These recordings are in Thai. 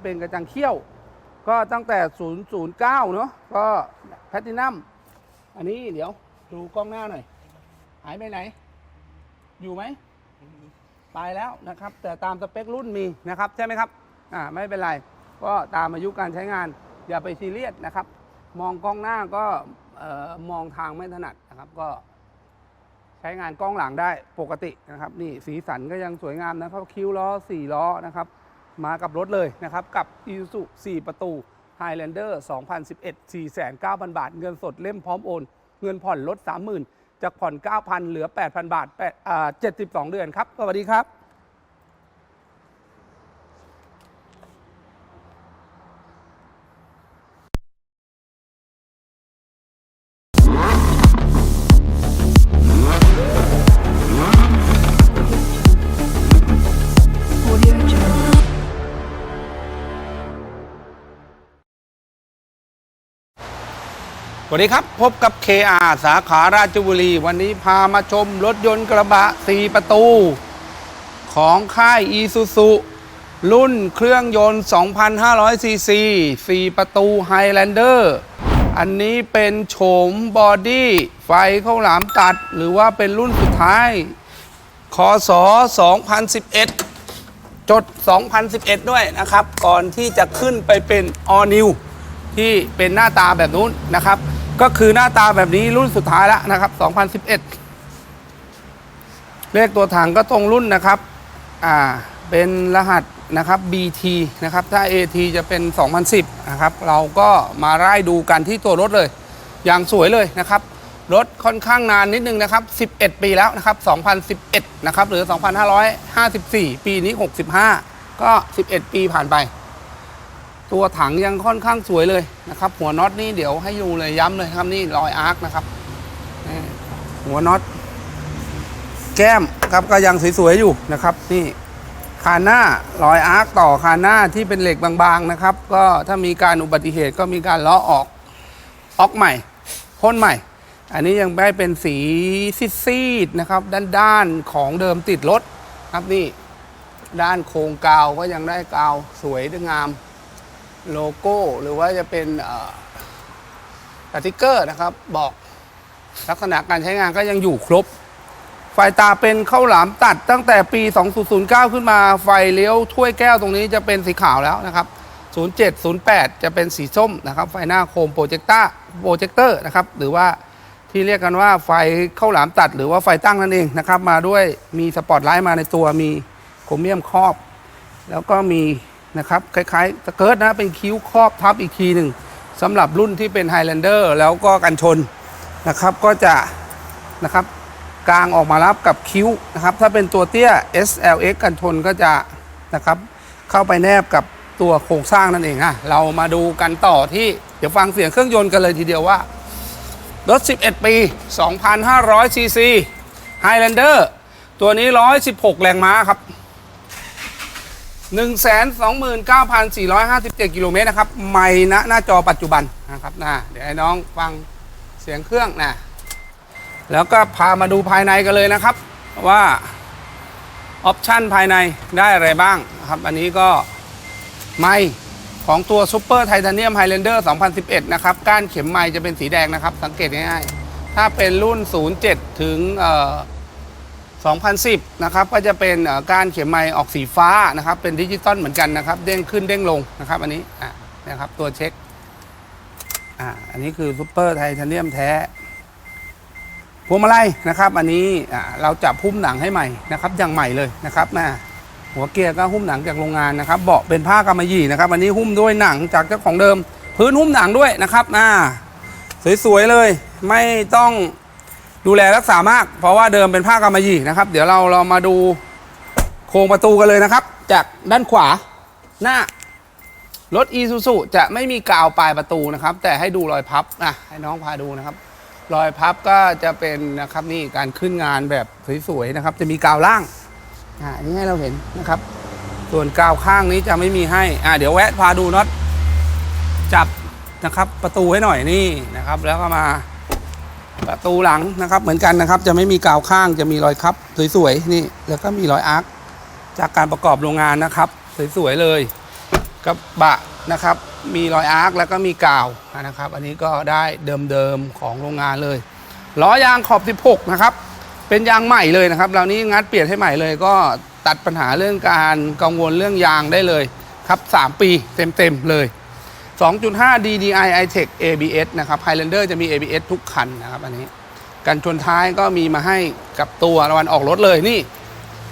เป็นกระจังเขี้ยว ก็ตั้งแต่ 009 เนาะก็แพลตินัมอันนี้เดี๋ยวดูกล้องหน้าหน่อย หายไปไหน อยู่ไหมไปแล้วนะครับ แต่ตามสเปครุ่นมีนะครับ ใช่ไหมครับ อ่าไม่เป็นไร ก็ตามอายุการใช้งาน อย่าไปซีเรียสนะครับ มองกล้องหน้าก็เอ่อมองทางไม่ถนัดนะครับ ก็ใช้งานกล้องหลังได้ปกตินะครับ นี่สีสันก็ยังสวยงามนะครับ คิ้วล้อ4ล้อนะครับ มากับรถเลยนะครับ กับ i s u z u 4 ประตู Highlander 2011 4,900 บาท เงินสดเล่มพร้อมโอน เงินผ่อนลด 30,000จากผ่อน 9,000 เหลือ 8,000 บาท8อ่า72 เดือนครับ สวัสดีครับ วัสดีครับ พบกับ KR สาขาราชบุรี วันนี้พามาชมรถยนต์กระบะ 4 ประตู ของค่าย i s u z u รุ่นเครื่องยนต์ 2,500 ซีซี 4 ประตู Highlander อันนี้เป็นโฉมบอดี้ไฟเข้าวหลามตัด หรือว่าเป็นรุ่นสุดท้ายคศ2011 จด 2011 ด้วยนะครับ ก่อนที่จะขึ้นไปเป็น All New ที่เป็นหน้าตาแบบนู้นนะครับ ก็คือหน้าตาแบบนี้รุ่นสุดท้ายแล้วนะครับ 2011 เลขตัวถังก็ตรงรุ่นนะครับ อ่า เป็นรหัสนะครับ BT นะครับ ถ้า AT จะเป็น 2010 นะครับ เราก็มาไล่ดูกันที่ตัวรถเลย อย่างสวยเลยนะครับ รถค่อนข้างนานนิดนึงนะครับ 11 ปีแล้วนะครับ 2011 นะครับ หรือ 2554 ปีนี้ 65 ก็ 11 ปีผ่านไป ตัวถังยังค่อนข้างสวยเลยนะครับ หัวน็อตนี่เดี๋ยวให้ดูเลยย้ำเลยครับนี่รอยอาร์คนะครับหัวน็อต แก้มครับก็ยังสวยๆอยู่นะครับนี่คานหน้ารอยอาร์คต่อคานหน้าที่เป็นเหล็กบางๆนะครับ ก็ถ้ามีการอุบัติเหตุก็มีการล้อออกออกใหม่พ่นใหม่ อันนี้ยังได้เป็นสีซีดๆนะครับ ด้านๆของเดิมติดรถครับนี่ ด้านโครงกาวก็ยังได้กาวสวยงาม โลโก้ หรือว่าจะเป็นสติกเกอร์นะครับ บอกลักษณะการใช้งานก็ยังอยู่ครบ ไฟตาเป็นข้าวหลามตัดตั้งแต่ปี 2009 ขึ้นมาไฟเลี้ยวถ้วยแก้วตรงนี้จะเป็นสีขาวแล้วนะครับ 07 08 จะเป็นสีส้มนะครับ ไฟหน้าโคมโปรเจคต้าโปรเจคเตอร์นะครับ หรือว่าที่เรียกกันว่าไฟข้าวหลามตัด หรือว่าไฟตั้งนั่นเองนะครับ มาด้วยมีสปอตไลท์มาในตัวมีโครเมียมครอบ แล้วก็มี นะครับคล้ายๆสเกิร์ตนะเป็นคิ้วครอบทับอีกทีหนึ่งสำหรับรุ่นที่เป็น Highlander แล้วก็กันชนนะครับก็จะนะครับกลางออกมารับกับคิ้วนะครับถ้าเป็นตัวเตี้ย SLX กันชนก็จะนะครับเข้าไปแนบกับตัวโครงสร้างนั่นเองอะเรามาดูกันต่อที่เดี๋ยวฟังเสียงเครื่องยนต์กันเลยทีเดียวว่ารถ 11 ปี 2,500ซีซี Highlander ตัวนี้ 116 แรงม้าครับ 129,457 กิโลเมตรนะครับ ไม่ณหน้าจอปัจจุบันนะครับนะเดี๋ยวให้น้องฟังเสียงเครื่องนะแล้วก็พามาดูภายในกันเลยนะครับ ว่าออปชันภายในได้อะไรบ้างนะครับ อันนี้ก็ไม่ของตัว Super Titanium Highlander 2011 นะครับ ก้านเข็มไม้จะเป็นสีแดงนะครับ สังเกตง่ายๆ ถ้าเป็นรุ่น 07 ถึงเอ่อ 2010 นะครับก็จะเป็นก้านเข็มไม้ออกสีฟ้านะครับ เป็นดิจิตอลเหมือนกันนะครับ เด้งขึ้นเด้งลงนะครับ อันนี้นะครับตัวเช็คอ่าอันนี้คือซูเปอร์ไทเทเนียมแท้พวงมาลัยนะครับ อันนี้เราจับหุ้มหนังให้ใหม่นะครับ อย่างใหม่เลยนะครับนะหัวเกียร์ก็หุ้มหนังจากโรงงานนะครับ เบาะเป็นผ้ากำมะหยี่นะครับ อันนี้หุ้มด้วยหนังจากเจ้าของเดิม พื้นหุ้มหนังด้วยนะครับอ่าสวยๆเลย ไม่ต้อง ดูแลรักษามาก เพราะว่าเดิมเป็นผ้ากำมะหยี่นะครับ เดี๋ยวเราเรามาดูโครงประตูกันเลยนะครับ จากด้านขวาหน้ารถ e s u z u จะไม่มีกาวปลายประตูนะครับ แต่ให้ดูรอยพับนะให้น้องพาดูนะครับ รอยพับก็จะเป็นนะครับนี่การขึ้นงานแบบสวยๆนะครับ จะมีกาวล่างอ่าอันนี้ให้เราเห็นนะครับ ส่วนกาวข้างนี้จะไม่มีให้อ่าเดี๋ยวแวะพาดูน็อตจับนะครับ ประตูให้หน่อยนี่นะครับ แล้วก็มา ประตูหลังนะครับเหมือนกันนะครับ จะไม่มีกาวข้างจะมีรอยคับสวยๆนี่แล้วก็มีรอยอาร์คจากการประกอบโรงงานนะครับ สวยๆเลยกระบะนะครับ มีรอยอาร์คแล้วก็มีกาวนะครับ อันนี้ก็ได้เดิมๆของโรงงานเลยล้อยางขอบ 16 นะครับ เป็นยางใหม่เลยนะครับเรานี้งัดเปลี่ยนให้ใหม่เลย ก็ตัดปัญหาเรื่องการกังวลเรื่องยางได้เลยครับ 3 ปีเต็มๆเลย 2.5 DDI iTech ABS นะครับ Highlander จะมี ABS ทุกคันนะครับอันนี้ กันชนท้ายก็มีมาให้กับตัวรางวัลออกรถเลยนี่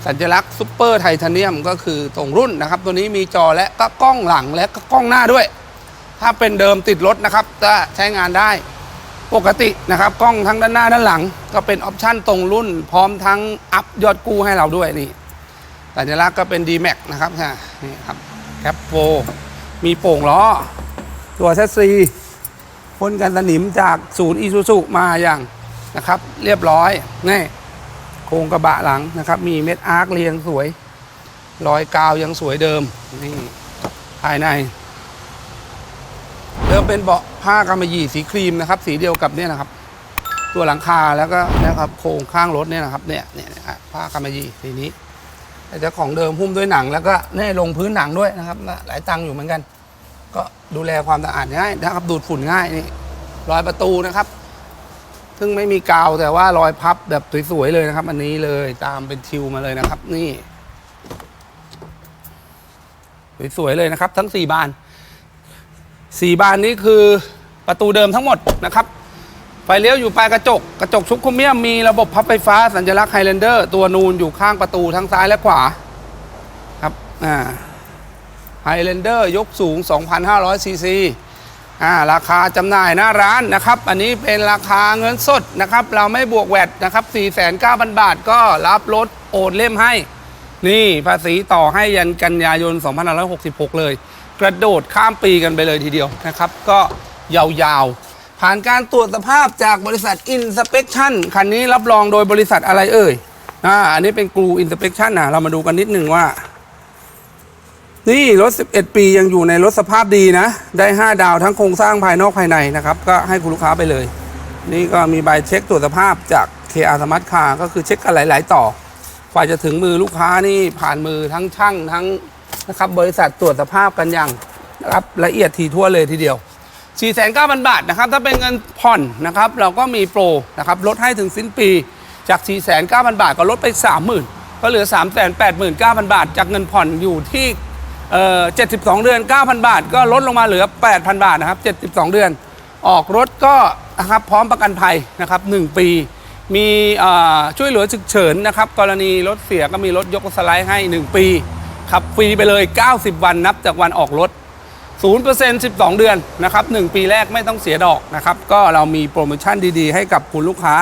สัญลักษณ์ซุปเปอร์ไทเทเนียมก็คือตรงรุ่นนะครับ ตัวนี้มีจอและก็กล้องหลังและก็กล้องหน้าด้วย ถ้าเป็นเดิมติดรถนะครับ จะใช้งานได้ปกตินะครับกล้องทั้งด้านหน้าด้านหลัง ก็เป็นออปชั่นตรงรุ่น พร้อมทั้งอัพยอดกู้ให้เราด้วยนี่สัญลักษณ์ก็เป็น d m a x นะครับนี่ครับแคปโฟมีโป่งล้อ ตัวแชสซีพ่นกันสนิมจากศูนย์อีซูซุมาอย่างนะครับ เรียบร้อยนี่โครงกระบะหลังนะครับ มีเม็ดอาร์คเรียงสวย รอยกาวยังสวยเดิมนี่ภายใน เดิมเป็นเบาะผ้ากำมะหยี่สีครีมนะครับ สีเดียวกับเนี่ยนะครับ ตัวหลังคาแล้วก็นะครับโครงข้างรถเนี่ยนะครับเนี่ยเนี่ยผ้ากำมะหยี่สีนี้แต่จ้าของเดิมหุ้มด้วยหนังแล้วก็แน่ลงพื้นหนังด้วยนะครับหลายตังค์อยู่เหมือนกัน ก็ดูแลความสะอาดง่ายนะครับ ดูดฝุ่นง่ายนี่รอยประตูนะครับ ซึ่งไม่มีกาวแต่ว่ารอยพับแบบสวยๆเลยนะครับ อันนี้เลยตามเป็นทิวมาเลยนะครับ นี่สวยๆเลยนะครับ ทั้งสี่บานสี่บานนี้คือประตูเดิมทั้งหมดนะครับไฟเลี้ยวอยู่ปลายกระจก กระจกชุบโครเมียมมีระบบพับไฟฟ้าสัญลักษณ์ไฮแลนเดอร์ตัวนูนอยู่ข้างประตูทั้งซ้ายและขวาครับอ่า ไฮแลนเดอร์ยกสูง 2,500 ซีซีอ่าราคาจำหน่ายหน้าร้านนะครับ อันนี้เป็นราคาเงินสดนะครับ เราไม่บวกแวดนะครับ 4,900 บาทก็รับรถโอนเล่มให้ นี่ภาษีต่อให้ยันกันยายน 2566 เลย กระโดดข้ามปีกันไปเลยทีเดียวนะครับ ก็ยาวๆ ผ่านการตรวจสภาพจากบริษัท Inspection คันนี้รับรองโดยบริษัทอะไรเอ่ยอ่าอันนี้เป็นกรู Inspection นะเรามาดูกันนิดหนึ่งว่า นี่รถ 11 ปียังอยู่ในรถสภาพดีนะ ได้ 5 ดาวทั้งโครงสร้างภายนอกภายในนะครับ ก็ให้คุณลูกค้าไปเลย นี่ก็มีใบเช็คตรวจสภาพจาก KR Smart Car ก็คือเช็คกันหลาย ๆ ต่อฝ่ายจะถึงมือลูกค้านี่ผ่านมือทั้งช่างทั้งนะครับบริษัทตรวจสภาพกันอย่างนะครับละเอียดถี่ถ้วเลยทีเดียว 4,900 บาทนะครับ ถ้าเป็นเงินผ่อนนะครับ เราก็มีโปรนะครับลดให้ถึงสิ้นปีจาก 4,900บาทก็ลดไป 30,000 ก็เหลือ 389,000 บาท จากเงินผ่อนอยู่ที่ เอ่อ72 เดือน 9,000 บาท ก็ลดลงมาเหลือ 8,000 บาทนะครับ 72 เดือน ออกรถก็นะครับพร้อมประกันภัยนะครับ 1 ปี มีช่วยเหลือฉุกเฉินนะครับ กรณีรถเสียก็มีรถยกสไลด์ให้ 1 ปีขับฟรีไปเลย 90 วันนับจากวันออกรถ 0% 12 เดือนนะครับ 1 ปีแรกไม่ต้องเสียดอกนะครับ ก็เรามีโปรโมชั่นดีๆ ให้กับคุณลูกค้า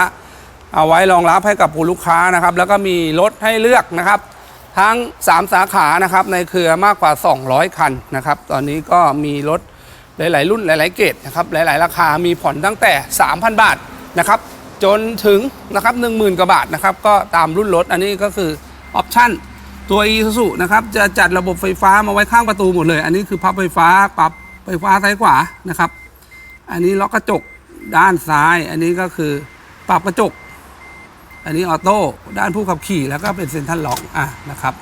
เอาไว้รองรับให้กับคุณลูกค้านะครับ แล้วก็มีรถให้เลือกนะครับ ทั้ง 3 สาขานะครับในเครือมากกว่า 200 คันนะครับ ตอนนี้ก็มีรถหลาย ๆ รุ่นหลาย ๆ เกรดนะครับหลาย ๆ ราคามีผ่อนตั้งแต่ 3,000 บาทนะครับจนถึงนะครับ10,000กว่าบาทนะครับก็ตามรุ่นรถอันนี้ก็คือออปชั่นตัว Isuzu นะครับจะจัดระบบไฟฟ้ามาไว้ข้างประตูหมดเลย อันนี้คือพับไฟฟ้าปรับไฟฟ้าซ้ายขวานะครับ อันนี้ล็อกกระจกด้านซ้าย อันนี้ก็คือปรับกระจก อันนี้ออโต้ด้านผู้ขับขี่แล้วก็เป็นเซ็นทรัลล็อกอะนะครับ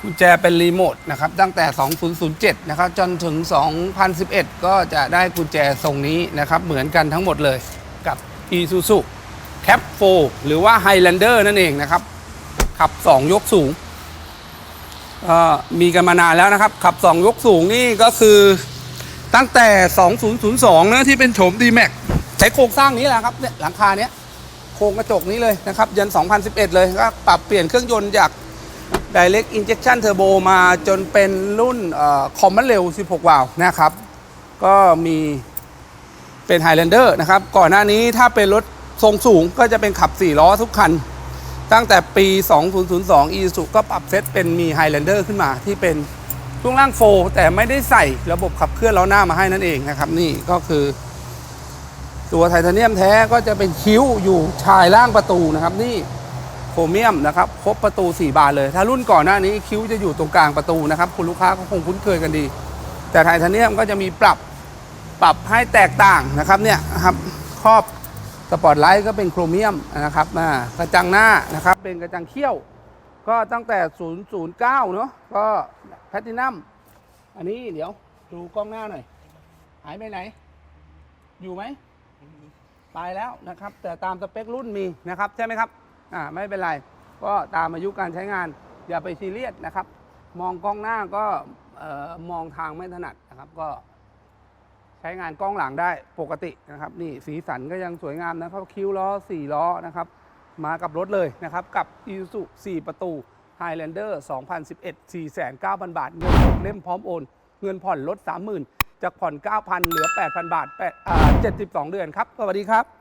กุญแจเป็นรีโมทนะครับตั้งแต่ 2007 นะครับจนถึง 2011 ก็จะได้กุญแจทรงนี้นะครับ เหมือนกันทั้งหมดเลยกับ Isuzu Cap 4หรือว่า Highlander นั่นเองนะครับ ขับ 2 ยกสูง มีกันมานานแล้วนะครับ ขับ 2 ยกสูงนี่ก็คือตั้งแต่ 2002นะที่เป็นโฉม D-Max ใช้โครงสร้างนี้แหละครับเนี่ยหลังคาเนี้ย โครงกระจกนี้เลยนะครับยัน 2011 เลยก็ปรับเปลี่ยนเครื่องยนต์จาก Direct Injection Turbo มาจนเป็นรุ่นคอมมันเร็ว 16 วาล์วนะครับ ก็มีเป็น Highlander นะครับ ก่อนหน้านี้ถ้าเป็นรถทรงสูงก็จะเป็นขับ 4 ล้อทุกคัน ตั้งแต่ปี 2002 Isuzu ก็ปรับเซตเป็นมี Highlander ขึ้นมาที่เป็นช่วงล่างโฟร์แต่ไม่ได้ใส่ระบบขับเคลื่อนล้อหน้ามาให้นั่นเองนะครับ นี่ก็คือ ตัวไทเทเนียมแท้ก็จะเป็นคิ้วอยู่ชายล่างประตูนะครับ นี่โครเมียมนะครับครบประตู 4 บานเลย ถ้ารุ่นก่อนหน้านี้คิ้วจะอยู่ตรงกลางประตูนะครับ คุณลูกค้าก็คงคุ้นเคยกันดี แต่ไทเทเนียมก็จะมีปรับปรับให้แตกต่างนะครับเนี่ยครับครอบสปอร์ตไลท์ก็เป็นโครเมียมนะครับกระจังหน้านะครับเป็นกระจังเขี้ยว ก็ตั้งแต่ 009 เนอะก็แพทินัมอันนี้เดี๋ยวดูกล้องหน้าหน่อยหายไปไหน อยู่ไหม ตายแล้วนะครับ แต่ตามสเปครุ่นมีนะครับใช่ไหมครับอ่าไม่เป็นไร ก็ตามอายุการใช้งาน อย่าไปซีเรียสนะครับ มองกล้องหน้าก็เอ่อมองทางไม่ถนัดนะครับก็ใช้งานกล้องหลังได้ปกตินะครับ นี่สีสันก็ยังสวยงามนะครับคิ้วล้อ 4 ล้อนะครับ มากับรถเลยนะครับ กับ i s u 4 ประตู Highlander 2011 4,900 บาท เงินเล่มพร้อมโอน เงินผ่อนลด 30,000 จากผ่อน 9,000 เหลือ 8,000 บาทแปดอ่า72 เดือนครับ สวัสดีครับ